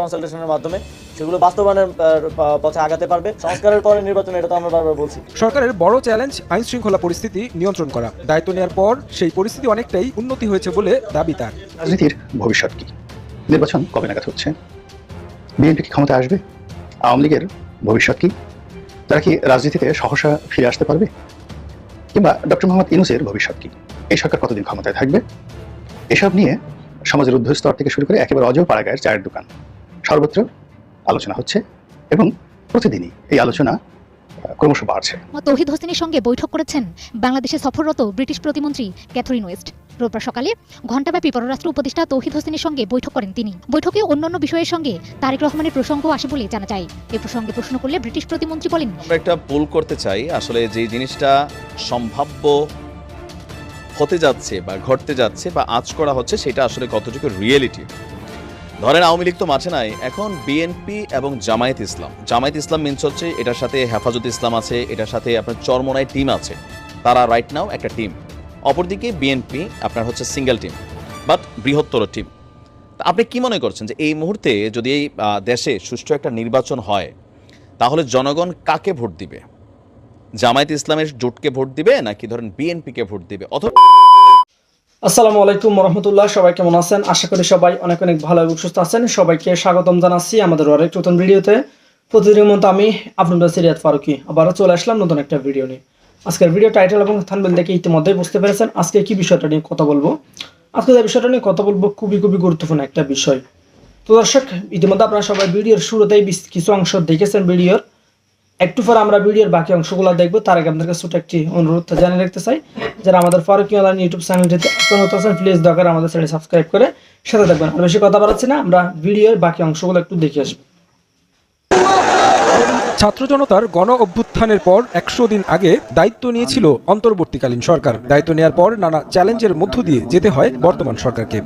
কনসালটেশনের মাধ্যমে সেগুলো বাস্তবায়নের পথে আগাতে পারবে। সংস্কারের পরে নির্বাচন এটা তো আমরা বারবার বলছি। সরকারের বড় চ্যালেঞ্জ আইন শৃঙ্খলা পরিস্থিতি নিয়ন্ত্রণ করা। দায়িত্ব নেওয়ার পর সেই পরিস্থিতি অনেকটাই উন্নতি হয়েছে বলে দাবি তার। রাজনীতির ভবিষ্যৎ কি? নির্বাচন কবে নাগাদ হচ্ছে? বিএনপি কি ক্ষমতা আসবে? আওয়ামী লীগের ভবিষ্যৎ কি? তারা কি রাজনীতিতে সহসা ফিরে আসতে পারবে? কিংবা ডক্টর মোহাম্মদ ইনুসের ভবিষ্যৎ কি? এই সরকার কতদিন ক্ষমতায় থাকবে? এসব নিয়ে সমাজের ঊর্ধ্ব স্তর থেকে শুরু করে একেবারে অজয় পাড়াগায়ের চায়ের দোকান। সর্বত্র আলোচনা হচ্ছে এবং প্রতিদিনই এই আলোচনা ক্রমশ বাড়ছে। তৌহিদ হোসেনের সঙ্গে বৈঠক করেছেন বাংলাদেশে সফররত ব্রিটিশ প্রতিমন্ত্রী ক্যাথরিন ওয়েস্ট। রোববার সকালে ঘণ্টাব্যাপী পররাষ্ট্র উপদেষ্টা তৌহিদ হোসেনের সঙ্গে বৈঠক করেন তিনি। বৈঠকে অন্যান্য বিষয়ের সঙ্গে তারেক রহমানের প্রসঙ্গ আসে বলে জানা যায়। এ প্রসঙ্গে প্রশ্ন করলে ব্রিটিশ প্রতিমন্ত্রী বলেন আমরা একটা পোল করতে চাই। আসলে যে জিনিসটা সম্ভাব্য হতে যাচ্ছে বা ঘটতে যাচ্ছে বা আজ করা হচ্ছে সেটা আসলে কতটুকু রিয়েলিটি ধরেন আওয়ামী লীগ তো মাঠে নাই, এখন বিএনপি এবং জামায়াত ইসলাম। জামায়াত ইসলাম মিনস হচ্ছে এটার সাথে হেফাজত ইসলাম আছে, এটার সাথে আপনার চরমনায় টিম আছে। তারা রাইট নাও একটা টিম অপরদিকে বিএনপি আপনার হচ্ছে সিঙ্গেল টিম বাট বৃহত্তর টিম আপনি কি মনে করছেন যে এই মুহূর্তে যদি এই দেশে সুষ্ঠু একটা নির্বাচন হয়, তাহলে জনগণ কাকে ভোট দিবে? জামায়াত ইসলামের জোটকে ভোট দিবে নাকি ধরেন বিএনপিকে ভোট দিবে? অথবা আসসালামু আলাইকুম রহমতুল্লাহ। সবাই কেমন আছেন? আশা করি সবাই অনেক অনেক ভালো এবং সুস্থ আছেন। সবাইকে স্বাগতম জানাচ্ছি আমাদের আরেক নতুন ভিডিওতে। প্রতিদিনের মতো আমি আপনাদের সিরিয়াত ফারুকি আবারও চলে আসলাম নতুন একটা ভিডিও নিয়ে। আজকের ভিডিও টাইটেল এবং থানবেল দেখে ইতিমধ্যেই বুঝতে পেরেছেন আজকে কি বিষয়টা নিয়ে কথা বলব। আজকে যে বিষয়টা নিয়ে কথা বলব খুবই খুবই গুরুত্বপূর্ণ একটা বিষয়। তো দর্শক, ইতিমধ্যে আপনারা সবাই ভিডিওর শুরুতেই কিছু অংশ দেখেছেন ভিডিওর। একটু পর আমরা ভিডিওর বাকি অংশগুলো দেখব। তার আগে আপনাদের ছোট একটি অনুরোধ জানিয়ে রাখতে চাই, যারা আমাদের ফারুকি অনলাইন ইউটিউব চ্যানেলটিতে আপনারা আছেন প্লিজ দরকার আমাদের চ্যানেল সাবস্ক্রাইব করে সাথে থাকবেন। আর বেশি কথা বাড়াচ্ছি না, আমরা ভিডিওর বাকি অংশগুলো একটু দেখে আসব। ছাত্র জনতার গণ অভ্যুত্থানের পর একশো দিন আগে দায়িত্ব নিয়েছিল অন্তর্বর্তীকালীন সরকার। দায়িত্ব নেওয়ার পর নানা চ্যালেঞ্জের মধ্য দিয়ে যেতে হয় বর্তমান সরকারকে।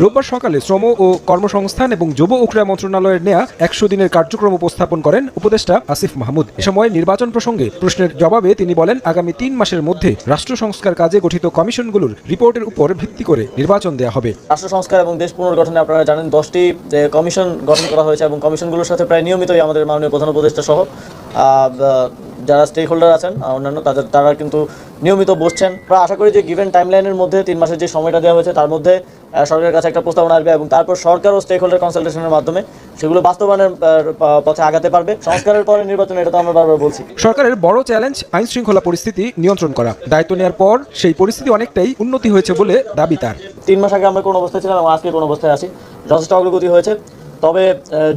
রোববার সকালে শ্রম ও কর্মসংস্থান এবং যুব ও ক্রীড়া মন্ত্রণালয়ের নেয়া একশো দিনের কার্যক্রম উপস্থাপন করেন উপদেষ্টা আসিফ মাহমুদ। এ সময় নির্বাচন প্রসঙ্গে প্রশ্নের জবাবে তিনি বলেন, আগামী তিন মাসের মধ্যে রাষ্ট্র সংস্কার কাজে গঠিত কমিশনগুলোর রিপোর্টের উপর ভিত্তি করে নির্বাচন দেওয়া হবে। রাষ্ট্র সংস্কার এবং দেশ পুনর্গঠনে আপনারা জানেন দশটি কমিশন গঠন করা হয়েছে এবং কমিশনগুলোর সাথে প্রায় নিয়মিতই আমাদের মাননীয় প্রধান উপদেষ্টা সহ যারা স্টেক হোল্ডার আছেন অন্যান্য তাদের তারা কিন্তু নিয়মিত বসছেন। আমরা আশা করি যে গিভেন টাইমলাইনের মধ্যে তিন মাসের যে সময়টা দেওয়া হয়েছে তার মধ্যে সরকারের কাছে একটা প্রস্তাবনা আসবে এবং তারপর সরকার ও স্টেক হোল্ডার কনসালটেশনের মাধ্যমে সেগুলো বাস্তবায়নের পথে আগাতে পারবে। সংস্কারের পরে নির্বাচন এটা তো আমরা বারবার বলছি। সরকারের বড় চ্যালেঞ্জ আইন শৃঙ্খলা পরিস্থিতি নিয়ন্ত্রণ করা। দায়িত্ব নেওয়ার পর সেই পরিস্থিতি অনেকটাই উন্নতি হয়েছে বলে দাবি তার। তিন মাস আগে আমরা কোন অবস্থায় ছিলাম এবং আজকে কোন অবস্থায় আছি। যথেষ্ট অগ্রগতি হয়েছে। তবে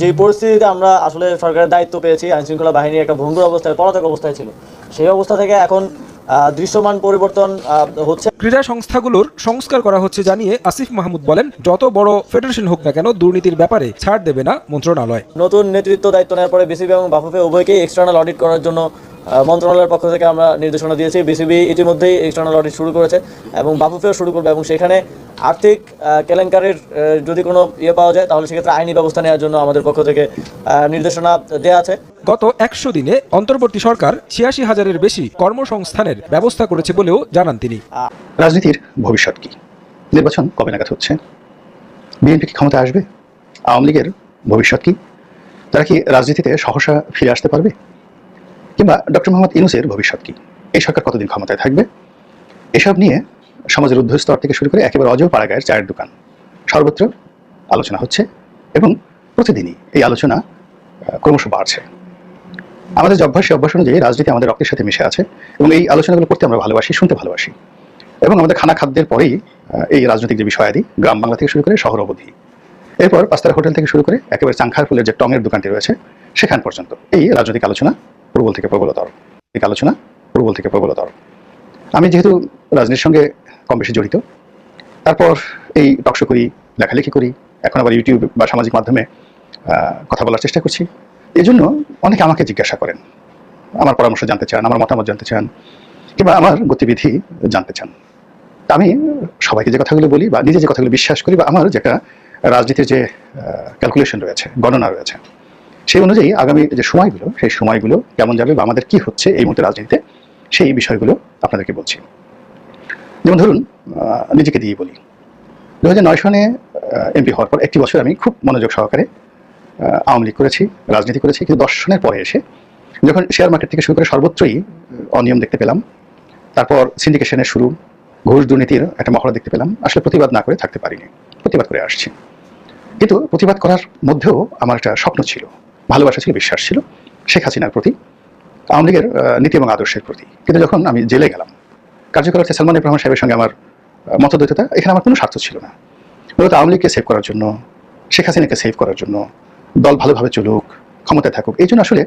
যে পরিস্থিতিতে আমরা আসলে সরকারের দায়িত্ব পেয়েছি আইন শৃঙ্খলা বাহিনী একটা ভঙ্গুর অবস্থায় পলাতক অবস্থায় ছিল সেই অবস্থা থেকে এখন দৃশ্যমান পরিবর্তন হচ্ছে। ক্রীড়া সংস্থাগুলোর সংস্কার করা হচ্ছে জানিয়ে আসিফ মাহমুদ বলেন যত বড় ফেডারেশন হোক না কেন দুর্নীতির ব্যাপারে ছাড় দেবে না মন্ত্রণালয়। নতুন নেতৃত্ব দায়িত্ব নেওয়ার পরে বিসিবি এবং বাফুফে উভয়কেই এক্সটার্নাল অডিট করার জন্য মন্ত্রণালয়ের পক্ষ থেকে আমরা নির্দেশনা দিয়েছি। বিসিবি ইতিমধ্যেই এক্সটার্নাল অডিট শুরু করেছে এবং বাফুফেও শুরু করবে এবং সেখানে আর্থিক কেলেঙ্কারির যদি কোনো ইয়ে পাওয়া যায় তাহলে সেক্ষেত্রে আইনি ব্যবস্থা নেওয়ার জন্য আমাদের পক্ষ থেকে নির্দেশনা দেওয়া আছে। গত একশো দিনে অন্তর্বর্তী সরকার ছিয়াশি হাজারের বেশি কর্মসংস্থানের ব্যবস্থা করেছে বলেও জানান তিনি। রাজনীতির ভবিষ্যৎ কি? নির্বাচন কবে নাগাদ হচ্ছে? বিএনপি কি ক্ষমতা আসবে? আওয়ামী লীগের ভবিষ্যৎ কি? তারা কি রাজনীতিতে সহসা ফিরে আসতে পারবে? কিংবা ডক্টর মোহাম্মদ ইনুসের ভবিষ্যৎ কি? এই সরকার কতদিন ক্ষমতায় থাকবে? এসব নিয়ে সমাজের স্তর থেকে শুরু করে একেবারে অজয় পাড়াগায়ের চায়ের দোকান। সর্বত্র আলোচনা হচ্ছে এবং প্রতিদিনই এই আলোচনা ক্রমশ বাড়ছে। আমাদের অভ্যাস অভ্যাস অনুযায়ী রাজনীতি আমাদের রক্তের সাথে মিশে আছে এবং এই আলোচনাগুলো করতে আমরা ভালোবাসি, শুনতে ভালোবাসি। এবং আমাদের খানা খাদ্যের পরেই এই রাজনৈতিক যে বিষয়াদি, গ্রাম বাংলা থেকে শুরু করে শহর অবধি এরপর পাঁচতারা হোটেল থেকে শুরু করে একেবারে চাংখার ফুলের যে টঙের দোকানটি রয়েছে, সেখান পর্যন্ত। এই রাজনৈতিক আলোচনা প্রবল থেকে প্রবলতর। এই আলোচনা প্রবল থেকে প্রবলতর। আমি যেহেতু রাজনীতির সঙ্গে কম বেশি জড়িত, তারপর এই টকশো করি, লেখালেখি করি, এখন আবার ইউটিউব বা সামাজিক মাধ্যমে কথা বলার চেষ্টা করছি। এই জন্য অনেকে আমাকে জিজ্ঞাসা করেন, আমার পরামর্শ জানতে চান, আমার মতামত জানতে চান, কিংবা আমার গতিবিধি জানতে চান। আমি সবাইকে যে কথাগুলো বলি বা নিজে যে কথাগুলো বিশ্বাস করি বা আমার যে একটা রাজনীতির যে ক্যালকুলেশন রয়েছে, গণনা রয়েছে, সেই অনুযায়ী আগামী যে সময়গুলো, সেই সময়গুলো কেমন যাবে বা আমাদের কি হচ্ছে এই মুহূর্তে রাজনীতিতে, সেই বিষয়গুলো আপনাদেরকে বলছি। যেমন ধরুন নিজেকে দিয়ে বলি। দু হাজার নয় সনে এমপি হওয়ার পর একটি বছর আমি খুব মনোযোগ সহকারে আওয়ামী লীগ করেছি, রাজনীতি করেছি, কিন্তু দর্শনের পরে এসে যখন শেয়ার মার্কেট থেকে শুরু করে সর্বত্রই অনিয়ম দেখতে পেলাম, তারপর সিন্ডিকেশনের শুরু, ঘুষ দুর্নীতির একটা মহড়া দেখতে পেলাম, আসলে প্রতিবাদ না করে থাকতে পারিনি। প্রতিবাদ করে আসছি। কিন্তু প্রতিবাদ করার মধ্যেও আমার একটা স্বপ্ন ছিল, ভালোবাসা ছিল, বিশ্বাস ছিল শেখ হাসিনার প্রতি, আওয়ামী লীগের নীতি এবং আদর্শের প্রতি। কিন্তু যখন আমি জেলে গেলাম, কার্যকর অর্থে সালমান ইব্রাহিম সাহেবের সঙ্গে আমার মতদ্বৈততা, এখানে আমার কোনো স্বার্থ ছিল না। মূলত আওয়ামী লীগকে সেভ করার জন্য, শেখ হাসিনাকে সেভ করার জন্য, দল ভালোভাবে চলুক, ক্ষমতায় থাকুক, এই জন্য আসলে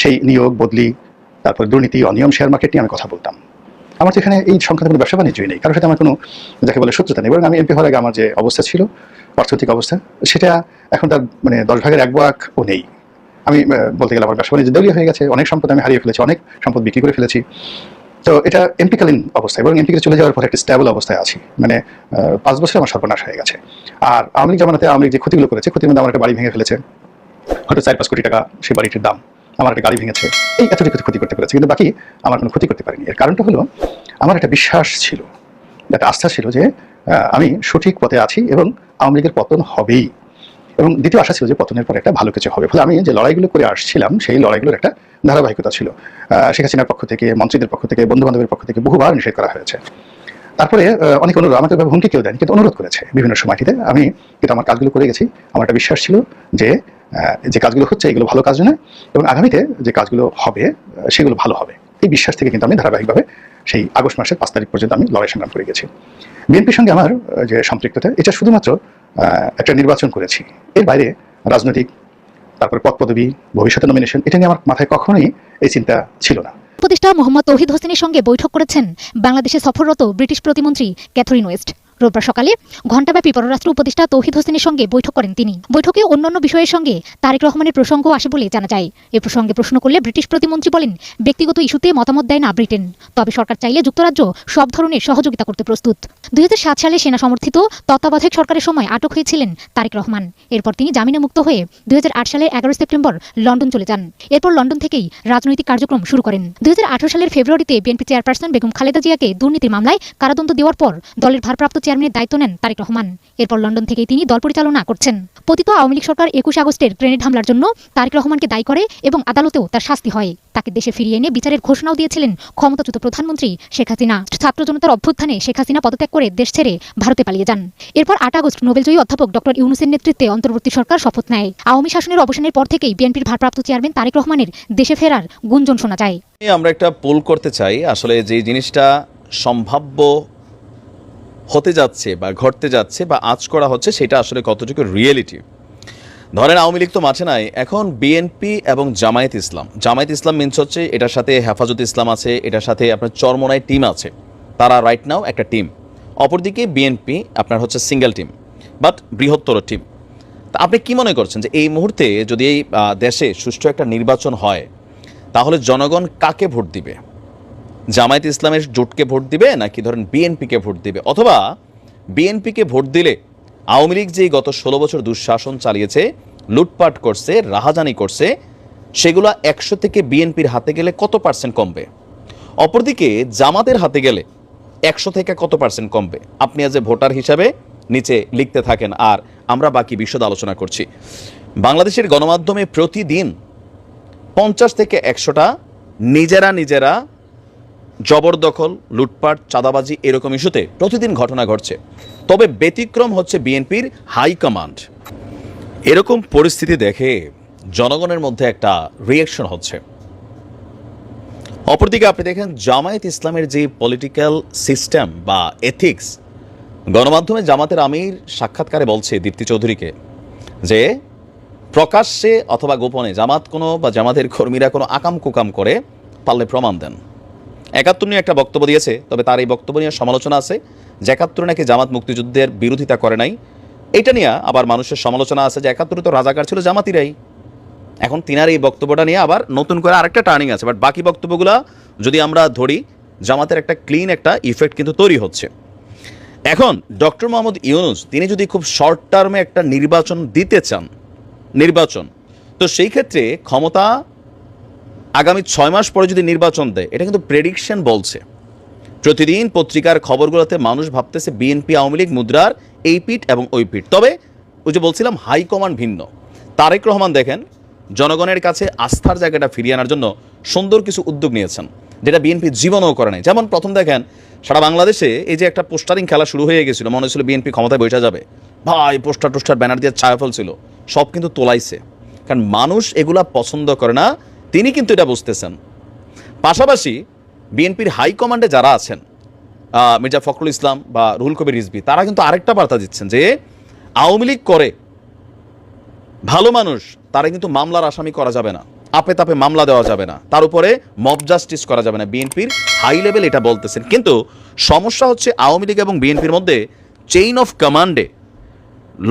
সেই নিয়োগ, বদলি, তারপর দুর্নীতি, অনিয়ম শেয়ার মার্কেট নিয়ে আমি কথা বলতাম। আমার তো এখানে এই সংক্রান্ত কোনো ব্যবসা বাণিজ্যই নেই। কারোর সাথে আমার কোনো, যাকে বলে শত্রুতা নেই। বরং আমি এমপি হওয়ার আগে আমার যে অবস্থা ছিল অর্থনৈতিক অবস্থা, সেটা এখন তার মানে দশ ভাগের এক ভাগও নেই। আমি বলতে গেলে আমার ব্যবসা বাণিজ্য দলীয় হয়ে গেছে। অনেক সম্পদ আমি হারিয়ে ফেলেছি, অনেক সম্পদ বিক্রি করে ফেলেছি। তো এটা এমপিকালীন অবস্থায় এবং এমপিকে চলে যাওয়ার পর একটা স্ট্যাবল অবস্থায় আছি। মানে পাঁচ বছর আমার সর্বনাশ হয়ে গেছে। আর আওয়ামী জামানাতে আওয়ামী যে ক্ষতিগুলো করেছে, ক্ষতির মধ্যে আমার একটা বাড়ি ভেঙে ফেলেছে। হয়তো চার পাঁচ কোটি টাকা সেই বাড়িটির দাম। আমার একটা গাড়ি ভেঙেছে। এই এতটুকু ক্ষতি করতে পেরেছে। কিন্তু বাকি আমার কোনো ক্ষতি করতে পারিনি। এর কারণটা হলো, আমার একটা বিশ্বাস ছিল, একটা আস্থা ছিল যে আমি সঠিক পথে আছি এবং আওয়ামী লীগের পতন হবেই। এবং দ্বিতীয় আশা ছিল যে পতনের পর একটা ভালো কিছু হবে। ফলে আমি যে লড়াইগুলো করে আসছিলাম, সেই লড়াইগুলোর একটা ধারাবাহিকতা ছিল। শেখ হাসিনার পক্ষ থেকে, মন্ত্রীদের পক্ষ থেকে বন্ধু বান্ধবের পক্ষ থেকে বহুবার নিষেধ করা হয়েছে। তারপরে অনেক অনুরোধ, আমাকে হুমকি কেউ দেন কিন্তু অনুরোধ করেছে বিভিন্ন সময়টিতে। আমি কিন্তু আমার কাজগুলো করে গেছি, আমার একটা বিশ্বাস ছিল যে যে কাজগুলো হচ্ছে এগুলো ভালো কাজ নয়, এবং আগামীতে যে কাজগুলো হবে সেগুলো ভালো হবে। এই বিশ্বাস থেকে কিন্তু আমি ধারাবাহিকভাবে সেই আগস্ট মাসের পাঁচ তারিখ পর্যন্ত আমি লড়াই সংগ্রাম করে গেছি। বিএনপির সঙ্গে আমার যে সম্পৃক্ততা, এটা শুধুমাত্র একটা নির্বাচন করেছি। এর বাইরে রাজনৈতিক, তারপর পদ পদবি ভবিষ্যতে নমিনেশন এটা নিয়ে আমার মাথায় কখনোই এই চিন্তা ছিল না। উপদেষ্টা মোহাম্মদ তৌহিদ হোসেনের সঙ্গে বৈঠক করেছেন বাংলাদেশে সফররত ব্রিটিশ প্রতিমন্ত্রী ক্যাথরিন ওয়েস্ট। রোববার সকালে ঘণ্টাব্যাপী পররাষ্ট্র উপদেষ্টা তৌহিদ হোসেনের সঙ্গে বৈঠক করেন তিনি। বৈঠকে অন্যান্য বিষয়ের সঙ্গে তারেক রহমানের প্রসঙ্গ আসে বলে জানা যায়। এ প্রসঙ্গে প্রশ্ন করলে ব্রিটিশ প্রতিমন্ত্রী বলেন, ব্যক্তিগত ইস্যুতে মতামত দেয় না ব্রিটেন। তবে সরকার চাইলে যুক্তরাজ্য সব ধরনের সহযোগিতা করতে প্রস্তুত। দুই হাজার সাত সালে সেনা সমর্থিত তত্ত্বাবধায়ক সরকারের সময় আটক হয়েছিলেন তারেক রহমান। এরপর তিনি জামিনে মুক্ত হয়ে দুই হাজার আট সালের এগারো সেপ্টেম্বর লন্ডন চলে যান। এরপর লন্ডন থেকেই রাজনৈতিক কার্যক্রম শুরু করেন। দুই হাজার আঠারো সালের ফেব্রুয়ারিতে বিএনপি চেয়ারপারসন বেগম খালেদা জিয়াকে দুর্নীতির মামলায় কারাদণ্ড দেওয়ার পর দলের ভারপ্রাপ্ত চেয়ারম্যানের দায়িত্ব নেন তারেক রহমান। এরপর লন্ডন থেকেই তিনি দল পরিচালনা করছেন। পতিত আওয়ামী লীগ সরকার একুশে আগস্টের গ্রেনেড হামলার জন্য তারেক রহমানকে দায়ী করে এবং আদালতেও তার শাস্তি হয়। তাকে দেশে ফিরিয়ে এনে বিচারের ঘোষণাও দিয়েছিলেন ক্ষমতাচ্যুত প্রধানমন্ত্রী শেখ হাসিনা। ছাত্র জনতার অভ্যুত্থানে শেখ হাসিনা পদত্যাগ করে দেশ ছেড়ে ভারতে পালিয়ে যান। এরপর আট আগস্ট নোবেলজয়ী অধ্যাপক ডক্টর ইউনুসের নেতৃত্বে অন্তর্বর্তী সরকার শপথ নেয়। আওয়ামী শাসনের অবসানের পর থেকেই বিএনপির ভারপ্রাপ্ত চেয়ারম্যান তারেক রহমানের দেশে ফেরার গুঞ্জন শোনা যায়। আমরা একটা পোল করতে চাই। আসলে যে জিনিসটা সম্ভাব্য হতে যাচ্ছে বা ঘটতে যাচ্ছে বা আজ করা হচ্ছে, সেটা আসলে কতটুকু রিয়েলিটি ধরেন আওয়ামী লীগ তো মাঠে নাই, এখন বিএনপি এবং জামায়াত ইসলাম। জামায়াত ইসলাম মিনস হচ্ছে এটার সাথে হেফাজত ইসলাম আছে, এটার সাথে আপনার চরমনায় টিম আছে। তারা রাইট নাও একটা টিম অপরদিকে বিএনপি আপনার হচ্ছে সিঙ্গেল টিম বাট বৃহত্তর টিম তা আপনি কি মনে করছেন যে এই মুহূর্তে যদি এই দেশে সুষ্ঠু একটা নির্বাচন হয়, তাহলে জনগণ কাকে ভোট দিবে? জামায়াত ইসলামের জোটকে ভোট দিবে নাকি ধরেন বিএনপিকে ভোট দিবে? অথবা বিএনপিকে ভোট দিলে আওয়ামী লীগ যেই গত ষোলো বছর দুঃশাসন চালিয়েছে, লুটপাট করছে, রাহাজানি করছে, সেগুলো একশো থেকে বিএনপির হাতে গেলে কত পার্সেন্ট কমবে? অপরদিকে জামাতের হাতে গেলে একশো থেকে কত পার্সেন্ট কমবে? আপনি আজ ভোটার হিসাবে নিচে লিখতে থাকেন। আর আমরা বাকি বিশদ আলোচনা করছি। বাংলাদেশের গণমাধ্যমে প্রতিদিন পঞ্চাশ থেকে একশোটা নিজেরা নিজেরা জবরদখল, লুটপাট, চাঁদাবাজি এরকম ইস্যুতে প্রতিদিন ঘটনা ঘটছে। তবে ব্যতিক্রম হচ্ছে বিএনপির হাইকমান্ড এরকম পরিস্থিতি দেখে জনগণের মধ্যে একটা রিয়াকশন হচ্ছে। অপরদিকে আপনি দেখেন, জামায়াত ইসলামের যে পলিটিক্যাল সিস্টেম বা এথিক্স গণমাধ্যমে জামাতের আমির সাক্ষাৎকারে বলছে দীপ্তি চৌধুরীকে যে, প্রকাশ্যে অথবা গোপনে জামাত কোনো বা জামাতের কর্মীরা কোনো আকাম কুকাম করে পারলে প্রমাণ দেন। একাত্তর নিয়ে একটা বক্তব্য দিয়েছে, তবে তার এই বক্তব্য নিয়ে সমালোচনা আছে। যে একাত্তর নাকি জামাত মুক্তিযুদ্ধের বিরোধিতা করে নাই। এটা নিয়ে আবার মানুষের সমালোচনা আছে যে একাত্তরে তো রাজাকার ছিল জামাতিরাই। এখন তিনার এই বক্তব্যটা নিয়ে আবার নতুন করে আরেকটা টার্নিং আছে বাট বাকি বক্তব্যগুলো যদি আমরা ধরি, জামাতের একটা ক্লিন একটা ইফেক্ট কিন্তু তৈরি হচ্ছে। এখন ডক্টর মোহাম্মদ ইউনুস, তিনি যদি খুব শর্ট টার্মে একটা নির্বাচন দিতে চান, নির্বাচন, তো সেই ক্ষেত্রে ক্ষমতা আগামী ছয় মাস পরে যদি নির্বাচন দেয়, এটা কিন্তু প্রেডিকশন বলছে। প্রতিদিন পত্রিকার খবরগুলোতে মানুষ ভাবতেছে বিএনপি, আওয়ামী লীগ, মুদ্রার এই পিঠ এবং ওই পিঠ। তবে ওই যে বলছিলাম হাইকমান্ড ভিন্ন। তারেক রহমান দেখেন, জনগণের কাছে আস্থার জায়গাটা ফিরিয়ে আনার জন্য সুন্দর কিছু উদ্যোগ নিয়েছেন, যেটা বিএনপি জীবনেও করে নাই। যেমন প্রথম দেখেন, সারা বাংলাদেশে এই যে একটা পোস্টারিং খেলা শুরু হয়ে গেছিল, মনে হচ্ছিল বিএনপি ক্ষমতায় বসে যাবে। ভাই পোস্টার টোস্টার ব্যানার দিয়ে ছায়া ফেলছিল। সব কিন্তু তোলাইছে। কারণ মানুষ এগুলা পছন্দ করে না তিনি কিন্তু এটা বুঝতেছেন। পাশাপাশি বিএনপির হাইকমান্ডে যারা আছেন মির্জা ফখরুল ইসলাম বা রুহুল কবির রিজবি তারা কিন্তু আরেকটা বার্তা দিচ্ছেন যে আওয়ামী লীগ করে ভালো মানুষ, তারা কিন্তু মামলার আসামি করা যাবে না, আপে তাপে মামলা দেওয়া যাবে না, তার উপরে মব জাস্টিস করা যাবে না, বিএনপির হাই লেভেল এটা বলতেছেন। কিন্তু সমস্যা হচ্ছে আওয়ামী লীগ এবং বিএনপির মধ্যে চেইন অফ কমান্ডে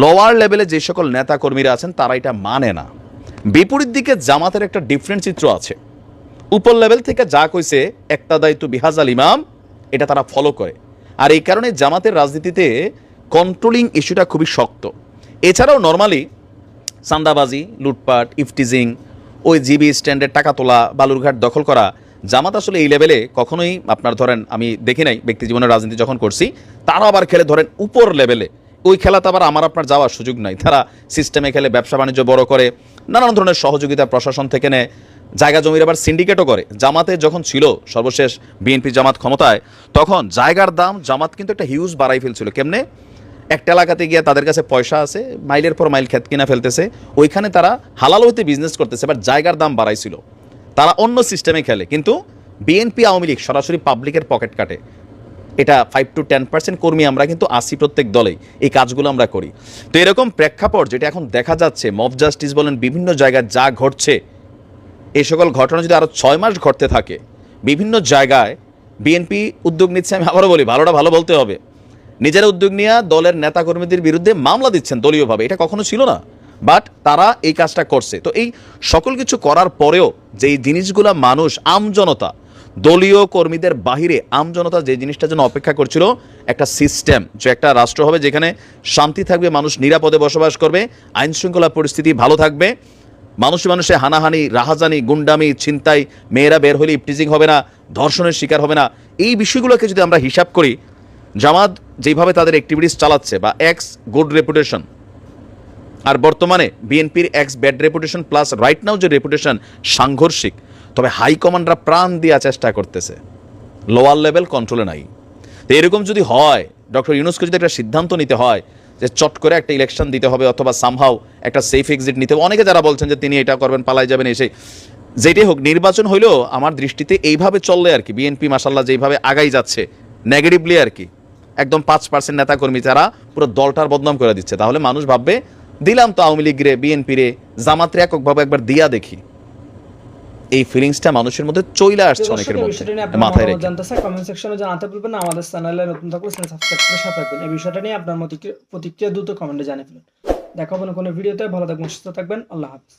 লোয়ার লেভেলে যে সকল নেতা কর্মীরা আছেন, তারা এটা মানে না। বিপরীত দিকে জামাতের একটা ডিফারেন্ট চিত্র আছে। উপর লেভেল থেকে যা কইছে একটা দায়িত্ব বিহাজ আল ইমাম, এটা তারা ফলো করে। আর এই কারণে জামাতের রাজনীতিতে কন্ট্রোলিং ইস্যুটা খুবই শক্ত। এছাড়াও নর্মালি চান্দাবাজি লুটপাট ইফটিজিং ওই জিবি স্ট্যান্ডের টাকা তোলা, বালুরঘাট দখল করা, জামাত আসলে এই লেভেলে কখনোই, আপনার ধরেন, আমি দেখি নাই, ব্যক্তি জীবনের রাজনীতি যখন করছি তারা আবার খেলে ধরেন উপর লেভেলে ওই খেলাতে আবার আমার আপনার যাওয়ার সুযোগ নাই। তারা সিস্টেমে খেলে, ব্যবসা বাণিজ্য বড় করে, নানান ধরনের সহযোগিতা প্রশাসন থেকে নেয়। জায়গা জমির আবার সিন্ডিকেটও করে। জামাতে যখন ছিল সর্বশেষ বিএনপি জামাত ক্ষমতায়, তখন জায়গার দাম জামাত কিন্তু একটা হিউজ বাড়াই ফেলছিল। কেমনে? একটা এলাকাতে গিয়ে তাদের কাছে পয়সা আছে, মাইলের পর মাইল খেত কিনা ফেলতেছে। ওইখানে তারা হালাল হইতে বিজনেস করতেছে বাট জায়গার দাম বাড়াইছিল। তারা অন্য সিস্টেমে খেলে, কিন্তু বিএনপি আওয়ামী লীগ সরাসরি পাবলিকের পকেট কাটে। এটা ফাইভ টু টেন পার্সেন্ট কর্মী আমরা কিন্তু আসি প্রত্যেক দলেই। এই কাজগুলো আমরা করি। তো এরকম প্রেক্ষাপট যেটা এখন দেখা যাচ্ছে মব জাস্টিস বলেন, বিভিন্ন জায়গায় যা ঘটছে এই সকল ঘটনা যদি আরও ছয় মাস ঘটতে থাকে, বিভিন্ন জায়গায় বিএনপি উদ্যোগ নিচ্ছে, আমি আবারও বলি, ভালোটা ভালো বলতে হবে। নিজেরা উদ্যোগ নিয়ে দলের নেতাকর্মীদের বিরুদ্ধে মামলা দিচ্ছেন দলীয়ভাবে, এটা কখনো ছিল না। বাট তারা এই কাজটা করছে। তো এই সকল কিছু করার পরেও যেই জিনিসগুলা মানুষ আমজনতা দলীয় কর্মীদের বাহিরে আমজনতা যে জিনিসটার জন্য অপেক্ষা করছিল, একটা সিস্টেম যে একটা রাষ্ট্র হবে যেখানে শান্তি থাকবে, মানুষ নিরাপদে বসবাস করবে আইন শৃঙ্খলা পরিস্থিতি ভালো থাকবে, মানুষে মানুষে হানাহানি, রাহাজানি, গুন্ডামি, ছিনতাই, মেয়েরা বের হলে ইপটিজিং হবে না, ধর্ষণের শিকার হবে না, এই বিষয়গুলোকে যদি আমরা হিসাব করি, জামাত যেভাবে তাদের অ্যাক্টিভিটিস চালাচ্ছে বা এক্স গুড রেপুটেশন আর বর্তমানে বিএনপির ex bad reputation plus right now যে রেপুটেশন সাংঘর্ষিক তবে হাইকমান্ডরা প্রাণ দেওয়া চেষ্টা করতেছে। লোয়ার লেভেল কন্ট্রোলে নাই। তো এরকম যদি হয়, ডক্টর ইউনুসকে যদি একটা সিদ্ধান্ত নিতে হয় যে চট করে একটা ইলেকশন দিতে হবে অথবা সামহাও একটা সেফ এক্সিট নিতে হবে, অনেকে যারা বলছেন যে তিনি এটা করবেন, পালাই যাবেন, এসে যেটাই হোক, নির্বাচন হইলেও আমার দৃষ্টিতে এইভাবে চললে আর কি বিএনপি মাসাল্লাহ যেইভাবে আগাই যাচ্ছে নেগেটিভলি আর কি, একদম পাঁচ পার্সেন্ট নেতাকর্মী যারা পুরো দলটার বদনাম করে দিচ্ছে। তাহলে মানুষ ভাববে, দিলাম তো আওয়ামী লীগ রে বিএনপি রে, জামাতরে এককভাবে একবার দিয়া দেখি। এই ফিলিংসটা মানুষের মধ্যে চইলা আসছে অনেকের মধ্যে মাথায় রেখে। জানতে চাই কমেন্ট সেকশনে জানাতে ভুলবেন না আমাদের চ্যানেলে নতুন থাকলে সাবস্ক্রাইব করে সাথে থাকবেন। এই বিষয়টা নিয়ে আপনার প্রতিক্রিয়া দ্রুত কমেন্টে জানিয়ে ফেলুন। দেখা হবে কোনো ভিডিওতে ভালো থাকবেন সুস্থ থাকবেন আল্লাহ হাফিজ।